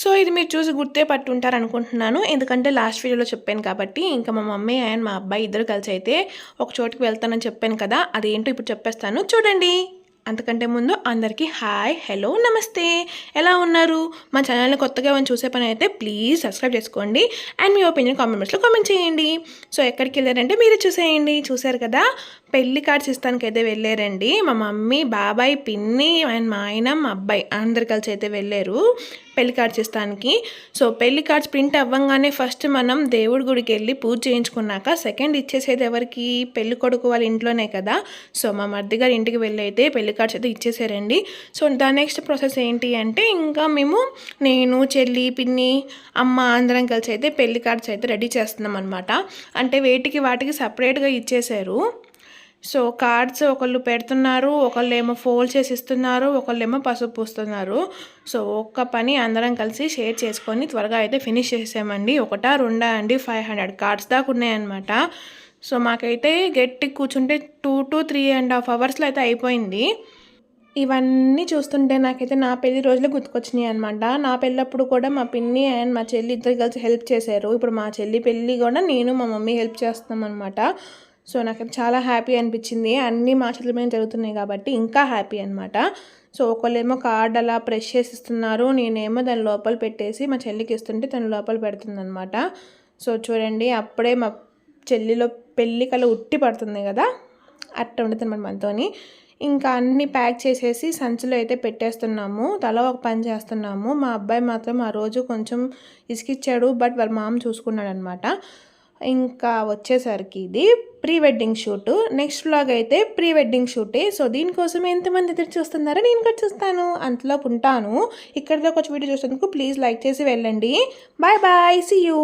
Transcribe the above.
So ఇది మీరు చూసి గుర్తే పట్టుంటారు అనుకుంటున్నాను. ఎందుకంటే లాస్ట్ వీడియోలో చెప్పాను కాబట్టి ఇంకా మా మమ్మీ అండ్ మా అబ్బాయి ఇద్దరు కలిసి అయితే ఒక చోటుకి వెళ్తానని చెప్పాను కదా అదేంటో ఇప్పుడు చెప్పేస్తాను. చూడండి. అంతకంటే ముందు అందరికీ హాయ్ హలో నమస్తే. ఎలా ఉన్నారు? మా ఛానల్ని కొత్తగా ఏమైనా చూసే పని అయితే ప్లీజ్ సబ్స్క్రైబ్ చేసుకోండి అండ్ మీ ఒపీనియన్ కామెంట్ బాక్స్లో కామెంట్ చేయండి. సో ఎక్కడికి వెళ్ళారంటే మీరే చూసేయండి. చూసారు కదా? పెళ్ళి కార్డ్స్ ఇస్తానికి అయితే వెళ్ళారండి. మా మమ్మీ బాబాయ్ పిన్ని అండ్ మా ఆయన మా అబ్బాయి అందరు కలిసి అయితే వెళ్ళారు పెళ్ళి కార్డ్స్ ఇస్తానికి. సో పెళ్ళి కార్డ్స్ ప్రింట్ అవ్వగానే ఫస్ట్ మనం దేవుడి గుడికి వెళ్ళి పూజ చేయించుకున్నాక సెకండ్ ఇచ్చేసేది ఎవరికి? పెళ్ళి కొడుకు వాళ్ళ ఇంట్లోనే కదా? సో మా మర్ది గారి ఇంటికి వెళ్ళి అయితే పెళ్ళి కార్డ్స్ అయితే ఇచ్చేసారండి. సో దాని నెక్స్ట్ ప్రాసెస్ ఏంటి అంటే ఇంకా మేము నేను చెల్లి పిన్ని అమ్మ అందరం కలిసి అయితే పెళ్ళి కార్డ్స్ అయితే రెడీ చేస్తున్నాం అనమాట అంటే వేటికి వాటికి సపరేట్గా ఇచ్చేసారు. సో కార్డ్స్ ఒకళ్ళు పెడుతున్నారు ఒకళ్ళు ఏమో ఫోల్డ్ చేసి ఇస్తున్నారు ఒకళ్ళు ఏమో పసుపు పూస్తున్నారు. సో ఒక్క పని అందరం కలిసి షేర్ చేసుకొని త్వరగా అయితే ఫినిష్ చేసామండి ఒకటా రెండా అండి ఫైవ్ హండ్రెడ్ కార్డ్స్ దాకా ఉన్నాయన్నమాట. సో మాకైతే గట్టి కూర్చుంటే two to three and half అవర్స్లో అయితే అయిపోయింది. ఇవన్నీ చూస్తుంటే నాకైతే నా పెళ్ళి రోజులు గుర్తుకొచ్చినాయి అనమాట నా పెళ్ళప్పుడు కూడా మా పిన్ని అండ్ మా చెల్లి ఇద్దరు కలిసి హెల్ప్ చేశారు. ఇప్పుడు మా చెల్లి పెళ్ళి కూడా నేను మా మమ్మీ హెల్ప్ చేస్తాం అనమాట సో నాకు చాలా హ్యాపీ అనిపించింది. అన్నీ మా చేతుల మీద జరుగుతున్నాయి కాబట్టి ఇంకా హ్యాపీ అనమాట సో ఒకళ్ళేమో కార్డ్ అలా ప్రెష్ చేసి ఇస్తున్నారు. నేనేమో దాని లోపల పెట్టేసి మా చెల్లికి ఇస్తుంటే తను లోపల పెడుతుందనమాట సో చూడండి అప్పుడే మా చెల్లిలో పెళ్ళి కల ఉట్టి పడుతుంది కదా అట్ట ఉండదు అనమాట మనతోని. ఇంకా అన్నీ ప్యాక్ చేసేసి సంచిలో అయితే పెట్టేస్తున్నాము తల ఒక పని చేస్తున్నాము. మా అబ్బాయి మాత్రం ఆ రోజు కొంచెం ఇసుకిచ్చాడు బట్ వాళ్ళ మామ చూసుకున్నాడు అనమాట ఇంకా వచ్చేసరికి ఇది pre wedding shoot. Next vlog అయితే ప్రీ వెడ్డింగ్ షూటే. సో దీనికోసం ఎంతమంది ఎదురు చూస్తున్నారో నేను కూడా చూస్తాను. అంతలో ఉంటాను. ఇక్కడితో కొంచెం వీడియో చూసేందుకు ప్లీజ్ లైక్ చేసి వెళ్ళండి. Bye bye see you